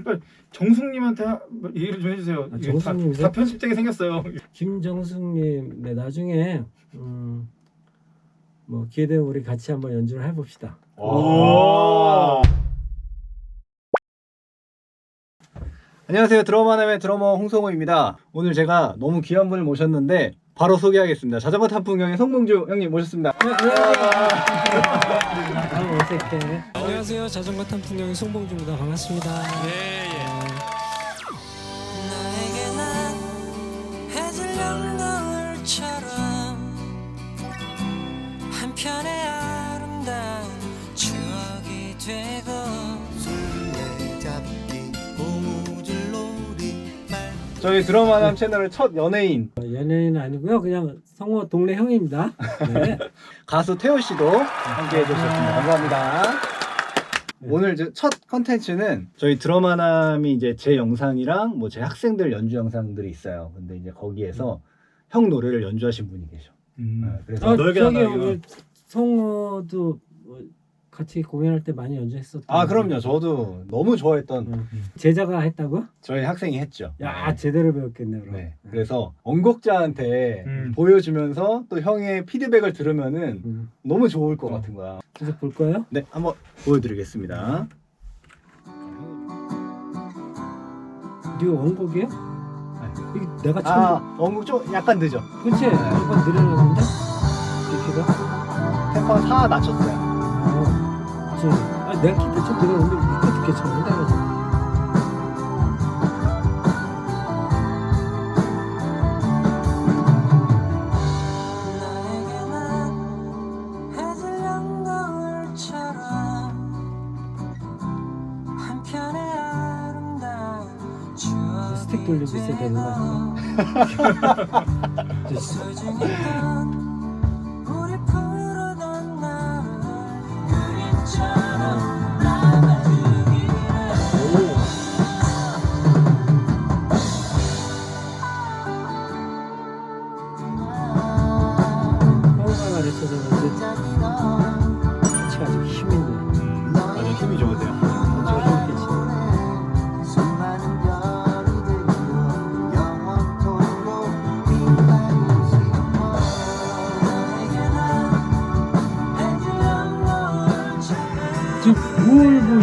그러니까 정숙님한테 하- 뭐 얘기를 좀 해주세요. 아, 이게 정숙님 다, 다 편집되게 생겼어요. 김정숙님, 네 나중에 음, 뭐 기회 되면 우리 같이 한번 연주를 해봅시다. 오. 안녕하세요. 드러머남의 드러머 홍성호입니다. 오늘 제가 너무 귀한 분을 모셨는데 바로 소개하겠습니다. 자전거 탐풍경의 송봉주 형님 모셨습니다. 아, 어색해. 안녕하세요. 자전거 탐풍경의 송봉주입니다. 반갑습니다. 나에게 난 해질녘 노을처럼 한편의 아름다운 추억이 되고 술래잡기 고무줄놀이 말 저희 드러머남 채널의 첫 연예인 어, 연예인은 아니고요. 그냥 성호 동네 형입니다. 네. 가수 태호 씨도 함께 해주셨습니다. 감사합니다. 오늘 이제 첫 컨텐츠는 저희 드러마남이 이제 제 영상이랑 뭐 제 학생들 연주 영상들이 있어요. 근데 이제 거기에서 형 노래를 연주하신 분이 계셔. 네, 그래서 아, 넓게 저기. 오늘 성호도 뭐 같이 공연할 때 많이 연주했었던. 아 그럼요. 저도 너무 좋아했던 응. 제자가 했다고? 저희 학생이 했죠. 야 네. 제대로 배웠겠네 그럼. 네. 그래서 언곡자한테 음. 보여주면서 또 형의 피드백을 들으면은 음. 너무 좋을 것 어. 같은 거야. 계속 볼 거예요? 네, 한번 보여드리겠습니다. 이거 원곡이에요? 이게 내가 처음. 아, 언곡 좀 약간 늦어. 그치? 약간 느려졌는데? 이렇게가? 템포 4 낮췄어요. 어. 그치? 아 내가 기타. 나에게 난 해질녘 노을처럼 한편의 아름다운 추억이 스틱 돌리고 있어야 되는 거소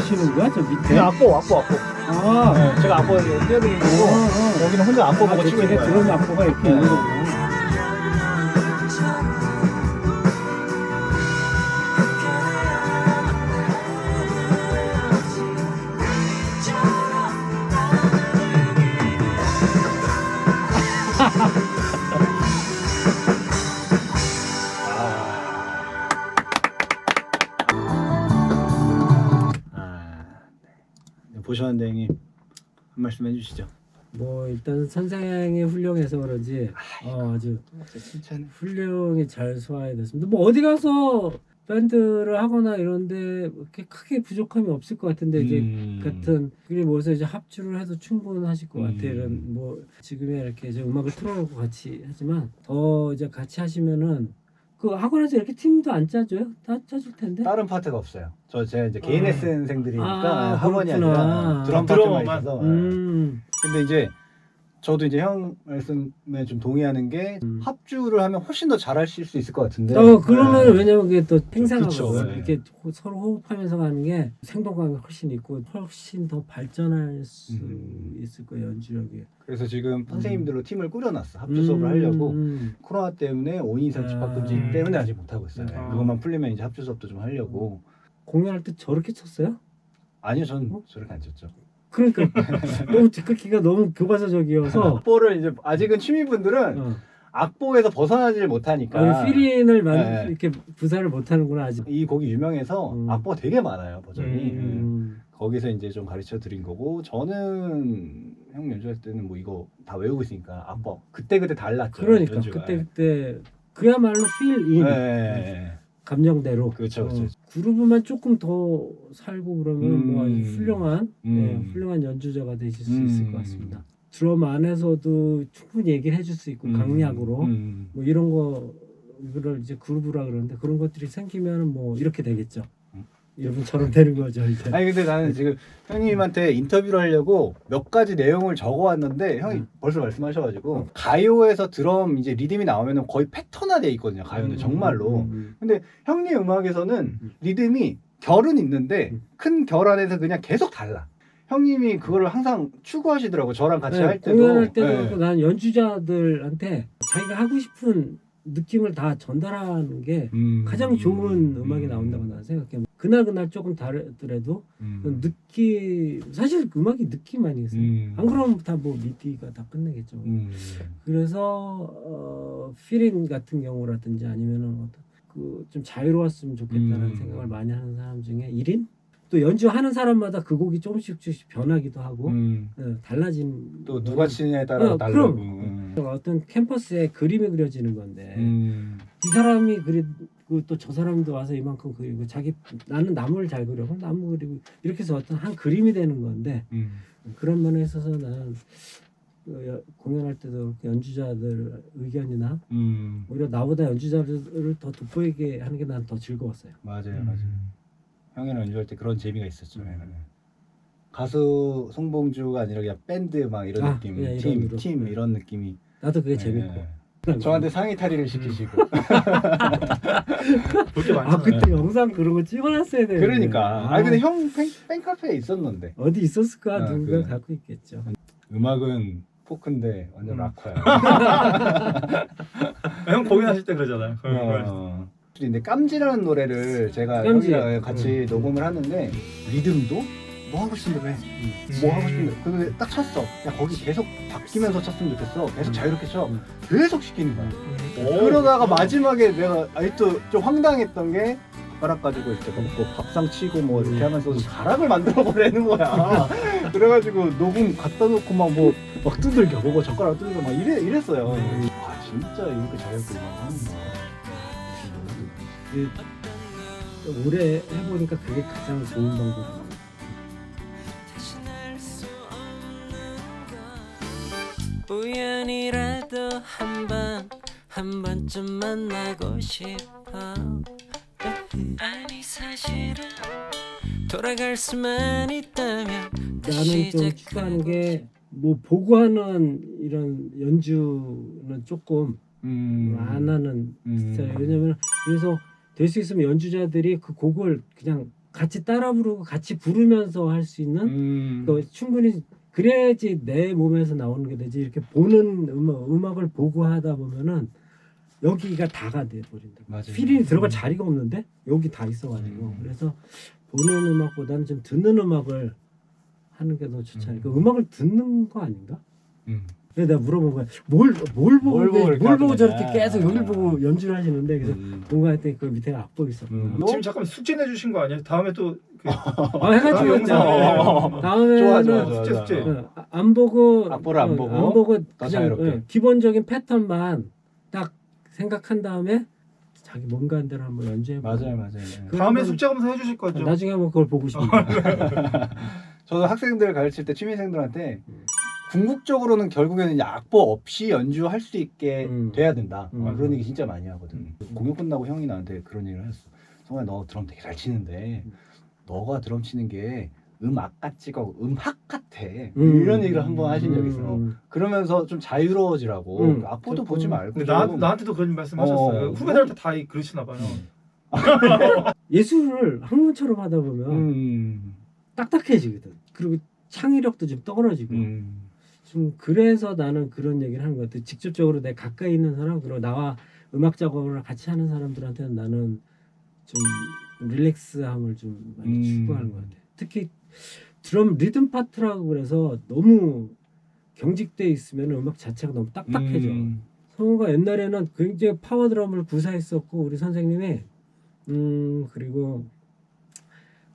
뭘 보시는 거야? 저 밑에? 그냥 악보, 악보, 악보. 아, 네, 제가 악보 띄워드린 거고, 어, 어. 여기는 혼자 악보 보고 아, 치고 있는 거예요. 들어온 악보가 이렇게 네. 있는 거구 보셨는데 형님 한 말씀 해주시죠. 뭐 일단 선생이 훌륭해서 그런지 어, 아주 칭찬. 훌륭히 잘 소화해냈습니다. 뭐 어디 가서 밴드를 하거나 이런데 그렇게 크게 부족함이 없을 것 같은데 이제 음. 같은 그리 모여서 이제 합주를 해도 충분하실 것 음. 같아요. 이런 뭐 지금에 이렇게 이제 음악을 틀어놓고 같이 하지만 더 이제 같이 하시면은 그 학원에서 이렇게 팀도 안 짜줘요? 다 짜줄 텐데. 다른 파트가 없어요. 저 제 이제 개인 아. 레슨생들이니까 아, 학원이 그렇구나. 아니라 드럼 아, 파트만 드럼만. 있어서. 음. 근데 이제 저도 이제 형 말씀에 좀 동의하는 게 음. 합주를 하면 훨씬 더 잘하실 수 있을 것 같은데. 어 그러면 네. 왜냐면 그게 또 그쵸, 네. 이렇게 호- 서로 호흡하면서 가는 게 생동감이 훨씬 있고 훨씬 더 발전할 수 음. 있을 거예요 연주력이. 그래서 지금 선생님들로 팀을 꾸려놨어. 합주 음, 수업을 하려고. 음. 코로나 때문에 5인 이상 집합 금지 음. 때문에 아직 못 하고 있어요. 아. 그것만 풀리면 이제 합주 수업도 좀 하려고. 공연할 때 저렇게 쳤어요? 아니요, 전 어? 저렇게 안 쳤죠. 그러니까 너무 뒤끝기가 너무 교과서적이어서 악보를 이제 아직은 취미분들은 어. 악보에서 벗어나질 못하니까. 아, 필인을 만 네. 이렇게 부사를 못하는구나 아직. 이 곡이 유명해서 음. 악보가 되게 많아요 버전이. 음. 거기서 이제 좀 가르쳐 드린 거고 저는 형 연주할 때는 뭐 이거 다 외우고 있으니까 악보 그때 그때 달랐죠. 그러니까 연주가. 그때 그때 그야말로 필인 네. 감정대로. 그렇죠, 그렇죠. 어, 그루브만 조금 더 살고 그러면 뭐 아주 음. 훌륭한 음. 네, 훌륭한 연주자가 되실 수 음. 있을 것 같습니다. 드럼 안에서도 충분히 얘기를 해줄 수 있고 음. 강약으로 음. 뭐 이런 거 이거를 이제 그루브라 그러는데 그런 것들이 생기면 뭐 이렇게 되겠죠. 음. 이분처럼 되는 거죠 이제. 아니 근데 나는 지금 형님한테 인터뷰를 하려고 몇 가지 내용을 적어왔는데 형이 음. 벌써 말씀하셔가지고 가요에서 드럼 이제 리듬이 나오면 거의 패턴화돼 있거든요 가요는 정말로 음, 근데 형님 음악에서는 음. 리듬이 결은 있는데 음. 큰결 안에서 그냥 계속 달라 형님이 그거를 항상 추구하시더라고 저랑 같이 네, 할 때도 공연할 때도 네. 그렇고 난 연주자들한테 자기가 하고 싶은 느낌을 다 전달하는 게 음. 가장 좋은 음 악이 나온다고 나는 생각해. 그날 그날 조금 다르더라도 음. 그 느낌 사실 음악이 느낌 아니겠어요. 음. 안 그러면 다 뭐 미디가 다 끝내겠죠. 음. 그래서 어, 필인 같은 경우라든지 아니면은 어떤 그 좀 자유로웠으면 좋겠다는 음. 생각을 많이 하는 사람 중에 1인 또 연주하는 사람마다 그 곡이 조금씩 조금씩 변하기도 하고 음. 어, 달라진 또 누가 치느냐에 따라 어, 그럼. 음. 어떤 캠퍼스에 그림이 그려지는 건데 음. 이 사람이 그리고 또 저 사람도 와서 이만큼 그리고 자기 나는 나무를 잘 그려 그럼 나무 그리고 이렇게 해서 어떤 한 그림이 되는 건데 음. 그런 면에 있어서 나는 그 여- 공연할 때도 연주자들 의견이나 음. 오히려 나보다 연주자들을 더 돋보이게 하는 게 난 더 즐거웠어요. 맞아요, 음. 맞아요. 형이랑 연주할 때 그런 재미가 있었죠. 음. 가수 송봉주가 아니라 그냥 밴드 막 이런 아, 느낌, 그냥 팀, 이런으로. 팀 네. 이런 느낌이. 나도 그게 네. 재밌고. 저한테 상의 탈의를 시키시고. 볼게아 많잖아요. 그때 영상 그런 거 찍어놨어야 되는데. 그러니까. 아 근데 형 팬, 팬카페에 있었는데. 어디 있었을까 아, 누군가 그래. 갖고 있겠죠. 음악은 포크인데 완전 음. 락커야. 형 공연하실 때 그러잖아요. 어. 근데 깜지라는 노래를 제가 깜지. 형이랑 같이 녹음을 하는데 리듬도 뭐 하고 싶은데 왜? 뭐 하고 싶은데 근데 딱 쳤어. 야 거기 계속 바뀌면서 쳤으면 좋겠어. 계속 음. 자유롭게 쳐. 음. 계속 시키는 거야. 오. 그러다가 마지막에 내가 아직도 좀 황당했던 게 젓가락 가지고 이렇게 뭐 밥상 치고 뭐 이렇게 음. 하면서 가락을 만들어 보려는 거야. 그래가지고 녹음 갖다 놓고 막 뭐 막 두들겨 보고 젓가락 두들겨 막 이래 이랬어요. 음. 와 진짜 이렇게 자유롭게 음악하는구나. 그, 오래 해보니까 그게 가장 좋은 방법이에 우연이라도 한 번 한 번쯤 만나고 싶어 아니 사실은 돌아갈 수만 있다면 나는 좀 추구하는 게 뭐 보고 하는 이런 연주는 조금 음. 안 하는 음. 스타일. 왜냐면 그래서 될 수 있으면 연주자들이 그 곡을 그냥 같이 따라 부르고 같이 부르면서 할 수 있는 음. 그 충분히 그래야지 내 몸에서 나오는 게 되지 이렇게 보는 음악, 음악을 보고 하다 보면은 여기가 다가 돼 버린다. 맞아요. 필이 들어갈 자리가 없는데 여기 다 있어가지고 음. 그래서 보는 음악보다는 좀 듣는 음악을 하는 게 더 좋지 않을까. 음. 음악을 듣는 거 아닌가? 음. 그래서 내가 물어본 거야. 뭘, 뭘 보고, 뭘 보고 뭘 이렇게 보고 하느냐. 저렇게 계속 여기를 보고 연주를 하시는데 그래서 음. 뭔가 했더니 그 밑에 악보가 있었구나. 음. 지금 잠깐 숙제 내주신 거 아니에요? 다음에 또 그, 아, 해가지고 아, 했죠. 영상. 다음에는 좋아 좋아 좋아. 숙제, 숙제. 어, 안 보고 악보를 안 어, 보고 안 보고 더 그냥 자유롭게. 어, 기본적인 패턴만 딱 생각한 다음에 자기 뭔가 한 대로 한번 연주해 봐. 맞아요 맞아요. 네. 그- 다음에 한번- 숙제 검사 해주실 거죠? 나중에 한번 그걸 보고 싶어. 저도 학생들 가르칠 때 취미생들한테 음. 궁극적으로는 결국에는 이제 악보 없이 연주할 수 있게 음. 돼야 된다. 음. 아, 그런 얘기 진짜 많이 하거든. 음. 공연 끝나고 형이 나한테 그런 얘기를 했어. 성환 너 드럼 되게 잘 치는데 음. 너가 드럼 치는 게 음악 같지가 음악 같아. 음. 이런 얘기를 한번 하신 적 있어. 음. 그러면서 좀 자유로워지라고 음. 악보도 조금. 보지 말고. 근데 나, 좀- 나한테도 그런 말씀 하셨어요. 어. 후배들한테 다 이- 그러시나 봐요. 예술을 학문처럼 하다 보면 음. 딱딱해지거든. 그리고 창의력도 좀 떨어지고. 음. 좀 그래서 나는 그런 얘기를 하는 것 같아. 직접적으로 내 가까이 있는 사람 그리고 나와 음악 작업을 같이 하는 사람들한테는 나는 좀 릴렉스함을 좀 많이 음. 추구하는 것 같아. 특히 드럼 리듬 파트라고 그래서 너무 경직돼 있으면 음악 자체가 너무 딱딱해져. 음. 성우가 옛날에는 굉장히 파워 드럼을 구사했었고 우리 선생님이 음 그리고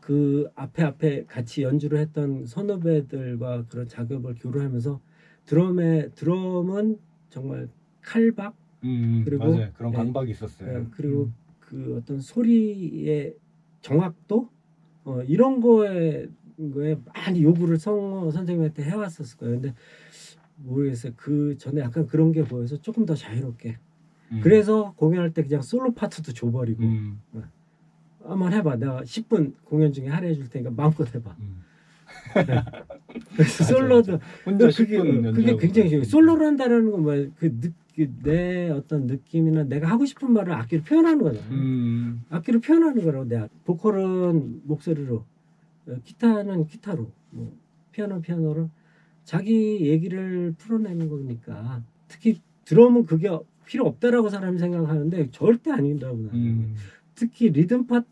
그 앞에 앞에 같이 연주를 했던 선후배들과 그런 작업을 교류하면서 드럼의 드럼은 정말 칼박 음. 그리고- 맞아요. 그런 네. 강박이 있었어요. 예, 그리고 그 어떤 소리의 정확도 어, 이런 거에 거에 많이 요구를 성우 선생님한테 해왔었을 거예요. 근데 모르겠어요. 그 전에 약간 그런 게 보여서 조금 더 자유롭게. 음. 그래서 공연할 때 그냥 솔로 파트도 줘버리고 음. 한번 해봐. 내가 10분 공연 중에 할애해 줄 테니까 마음껏 해봐. 음. 그래서 맞아, 솔로도 혼자 그게, 10분 그게 굉장히 중요해. 그러니까. 솔로를 한다는 건 뭐야? 그내 어떤 느낌이나 내가 하고 싶은 말을 악기로 표현하는 거잖아. 음. 악기로 표현하는 거라고 내가 보컬은 목소리로 어, 기타는 기타로 뭐 피아노 피아노로 자기 얘기를 풀어내는 거니까 특히 드럼은 그게 필요 없다라고 사람이 생각하는데 절대 아닌다고 나는 음. 특히 리듬 파트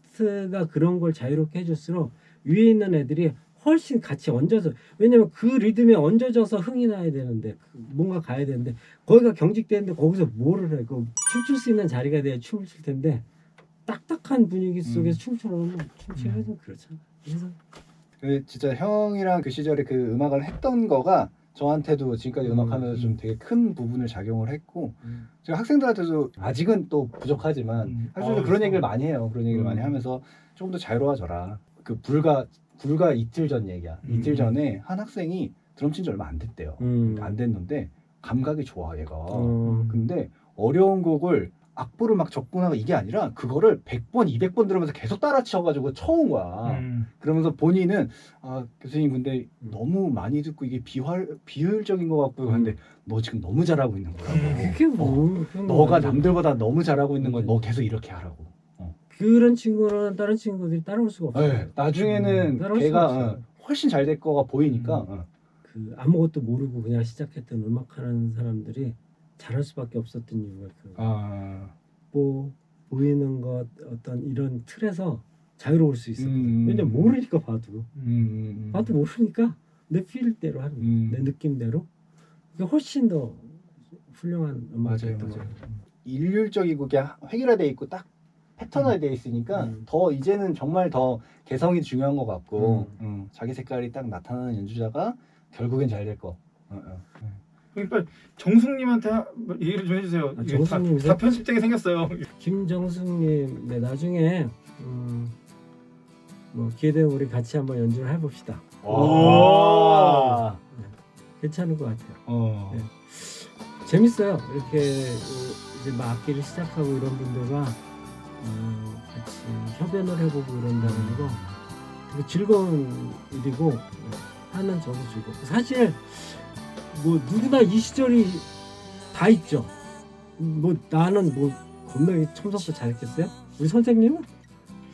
가 그런 걸 자유롭게 해줄수록 위에 있는 애들이 훨씬 같이 얹어서 왜냐면 그 리듬에 얹어져서 흥이 나야 되는데 그 뭔가 가야 되는데 거기가 경직되는데 거기서 뭐를 해? 그 춤출 수 있는 자리가 돼야 춤을 출 텐데 딱딱한 분위기 속에서 춤추려면 춤추기가 좀 그렇잖아. 그래서 그 진짜 형이랑 그 시절에 그 음악을 했던 거가 저한테도 지금까지 음, 음악하면서 좀 음. 되게 큰 부분을 작용을 했고 제가 학생들한테도 아직은 또 부족하지만 음. 학생들 아, 그런 그래서. 얘기를 많이 해요. 그런 얘기를 음. 많이 하면서 조금 더 자유로워져라. 그 불과 불과 이틀 전 얘기야. 음. 이틀 전에 한 학생이 드럼 친 지 얼마 안 됐대요. 음. 안 됐는데 감각이 좋아 얘가. 어, 근데 어려운 곡을 악보를 막 적고나가 이게 아니라 그거를 100번, 200번 들으면서 계속 따라 쳐가지고 쳐온 거야. 음. 그러면서 본인은 아 교수님 근데 음. 너무 많이 듣고 이게 비활 비효율적인 것 같고 음. 근데 너 지금 너무 잘하고 있는 거라고. 그게 뭐 그건 너가 남들보다 너무 잘하고 있는 건 음. 너 계속 이렇게 하라고. 그런 친구는 다른 친구들이 따라올 수가 없어. 네, 나중에는 음, 걔가. 어, 훨씬 잘 될 거가 보이니까. 음. 어. 그 아무것도 모르고 그냥 시작했던 음악하는 사람들이 잘할 수밖에 없었던 이유가 그 아, 뭐 보이는 것 어떤 이런 틀에서 자유로울 수 있어. 음. 왜냐면 모르니까 봐도 음, 음, 음. 봐도 모르니까 내 필대로 하는. 음. 내 느낌대로 그게 훨씬 더 훌륭한 맞아요, 음악이었던 같아요. 일률적이고 그게 획일화돼 있고 딱 패턴화돼 있으니까 음. 더 이제는 정말 더 개성이 중요한 것 같고 음. 음, 자기 색깔이 딱 나타나는 연주자가 결국엔 잘 될 거. 어, 어. 그러니까 정숙님한테 하- 뭐 얘기를 좀 해주세요. 아, 이게 다, 정숙님 다 편집되게 생겼어요. 김정숙님, 네 나중에 음, 뭐 기회 되면 우리 같이 한번 연주를 해봅시다. 와. 괜찮은 것 같아요. 어. 네. 재밌어요. 이렇게 그 이제 막 악기를 시작하고 이런 분들과 어, 같이 협연을 해보고 이런다는 거 되게 즐거운 일이고 네, 하는 저도 즐겁고 사실 뭐 누구나 이 시절이 다 있죠. 뭐 나는 뭐 겁나게 첨석도 잘했겠어요? 우리 선생님은?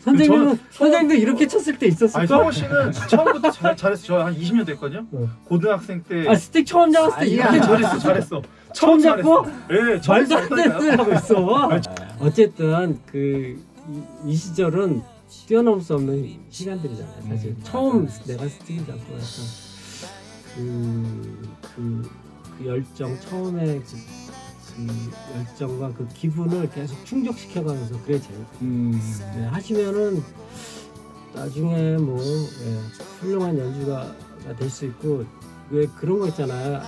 선생님은 저는- 선생님도 이렇게 쳤을 때 있었을까? 아니 성호 씨는 처음부터 잘, 잘했어. 저 한 20년 됐거든요. 어. 고등학생 때 아 스틱 처음 잡았을 때 아니야. 이렇게 잘했어, 잘했어. 처음 잡고 예, 처음 말도 안 되는 하고 있어. 아, 어쨌든 그 이 시절은 뛰어넘을 수 없는 시간들이잖아요. 사실 음, 처음. 내가 스틱을 잡고 해서 그, 그, 그 열정 처음에 그, 그 열정과 그 기분을 계속 충족시켜가면서 그래 재밌. 음. 네, 하시면은 나중에 뭐 예, 훌륭한 연주가 될 수 있고 왜 그런 거 있잖아요.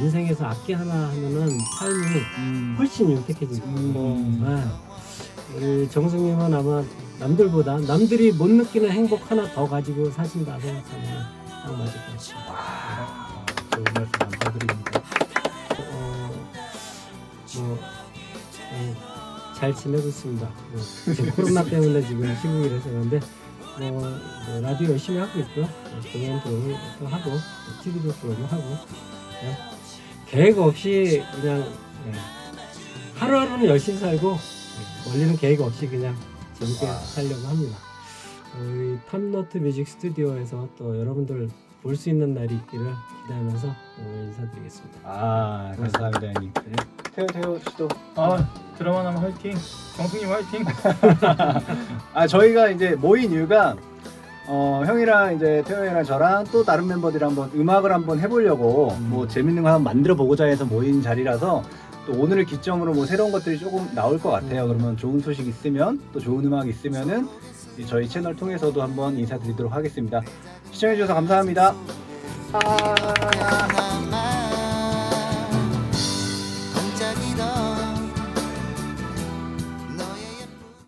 인생에서 악기 하나 하면은 삶이 음. 훨씬 윤택해지고 음. 네. 우리 정숙님은 아마 남들보다 남들이 못 느끼는 행복 하나 더 가지고 사신다 생각하면 딱 맞을 것 같아요. 아, 좋은 말씀 감사드립니다. 어, 뭐, 음, 잘 지내고 있습니다. 뭐, 지금 코로나 때문에 지금 시국이라서 그런데 뭐, 뭐 라디오 열심히 하고 있고요. 뭐 공연 프로도 하고 TV도 프로도 하고 네. 계획 없이 그냥 네. 하루하루는 열심히 살고 네. 원리는 계획 없이 그냥 재밌게 살려고 합니다. 우리 탑노트 뮤직 스튜디오에서 또 여러분들 볼 수 있는 날이 있기를 기대하면서 오늘 인사드리겠습니다. 아, 감사합니다, 형님. 태호 태호 씨도 아 드라마 나면 화이팅. 정숙님 화이팅. 아 저희가 이제 모인 이유가 어 형이랑 이제 태형이랑 저랑 또 다른 멤버들이 한번 음악을 한번 해보려고 음. 뭐 재밌는 거 한번 만들어 보고자 해서 모인 자리라서 또 오늘을 기점으로 뭐 새로운 것들이 조금 나올 것 같아요. 음. 그러면 좋은 소식 있으면 또 좋은 음악 있으면은 이 저희 채널 통해서도 한번 인사드리도록 하겠습니다. 시청해 주셔서 감사합니다. 나